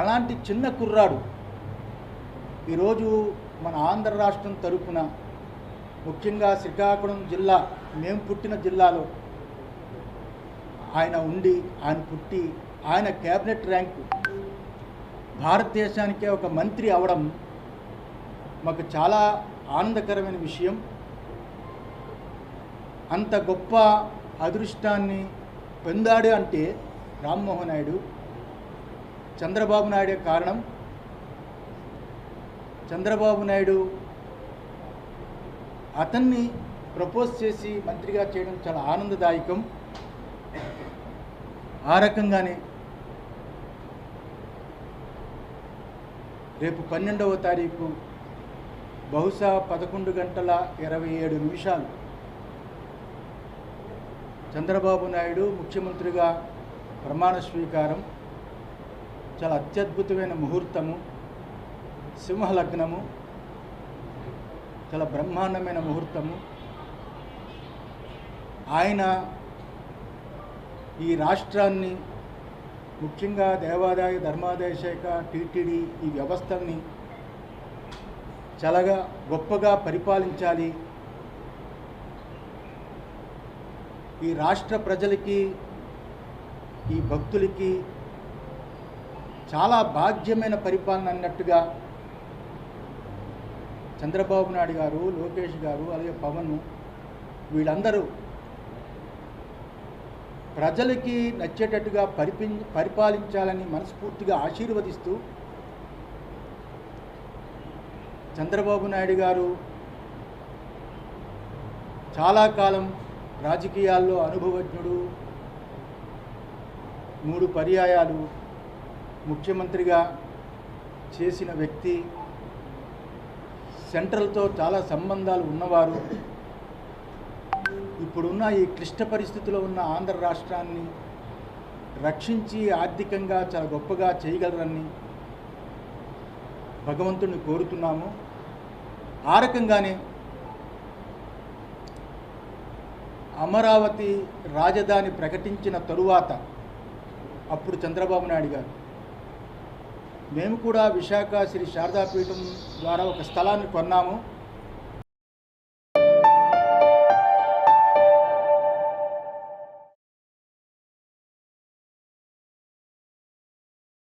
అలాంటి చిన్న కుర్రాడు. ఈరోజు మన ఆంధ్ర రాష్ట్రం తరపున ముఖ్యంగా శ్రీకాకుళం జిల్లా మేము పుట్టిన జిల్లాలో ఆయన ఉండి ఆయన పుట్టి ఆయన క్యాబినెట్ ర్యాంకు భారతదేశానికే ఒక మంత్రి అవడం మాకు చాలా ఆనందకరమైన విషయం. అంత గొప్ప అదృష్టాన్ని పొందాడు అంటే రామ్మోహన్ నాయుడు. చంద్రబాబు నాయుడే కారణం. చంద్రబాబు నాయుడు అతన్ని ప్రపోజ్ చేసి మంత్రిగా చేయడం చాలా ఆనందదాయకం. ఆ రకంగానే రేపు పన్నెండవ తారీఖు బహుశా పదకొండు గంటల ఇరవై ఏడు నిమిషాలు చంద్రబాబు నాయుడు ముఖ్యమంత్రిగా ప్రమాణ స్వీకారం చాలా అత్యద్భుతమైన ముహూర్తము సింహలగ్నము చాలా బ్రహ్మాండమైన ముహూర్తము. ఆయన ఈ రాష్ట్రాన్ని ముఖ్యంగా దేవాదాయ ధర్మాదాయ శాఖ టీటీడీ ఈ వ్యవస్థల్ని చాలా గొప్పగా పరిపాలించాలి. ఈ రాష్ట్ర ప్రజలకి ఈ భక్తులకి చాలా భాగ్యమైన పరిపాలన అన్నట్టుగా చంద్రబాబు నాయుడు గారు లోకేష్ గారు అలాగే పవన్ వీళ్ళందరూ ప్రజలకి నచ్చేటట్టుగా పరిపి పరిపాలించాలని మనస్ఫూర్తిగా ఆశీర్వదిస్తూ చంద్రబాబు నాయుడు గారు చాలా కాలం రాజకీయాల్లో అనుభవజ్ఞుడు మూడు పర్యాయాలు ముఖ్యమంత్రిగా చేసిన వ్యక్తి సెంట్రల్తో చాలా సంబంధాలు ఉన్నవారు ఇప్పుడున్న ఈ క్లిష్ట పరిస్థితిలో ఉన్న ఆంధ్ర రాష్ట్రాన్ని రక్షించి ఆర్థికంగా చాలా గొప్పగా చేయగలరని భగవంతుడిని కోరుతున్నాము. ఆ రకంగానే అమరావతి రాజధాని ప్రకటించిన తరువాత అప్పుడు చంద్రబాబు నాయుడు గారు మేము కూడా విశాఖ శ్రీ శారదాపీఠం ద్వారా ఒక స్థలాన్ని కొన్నాము.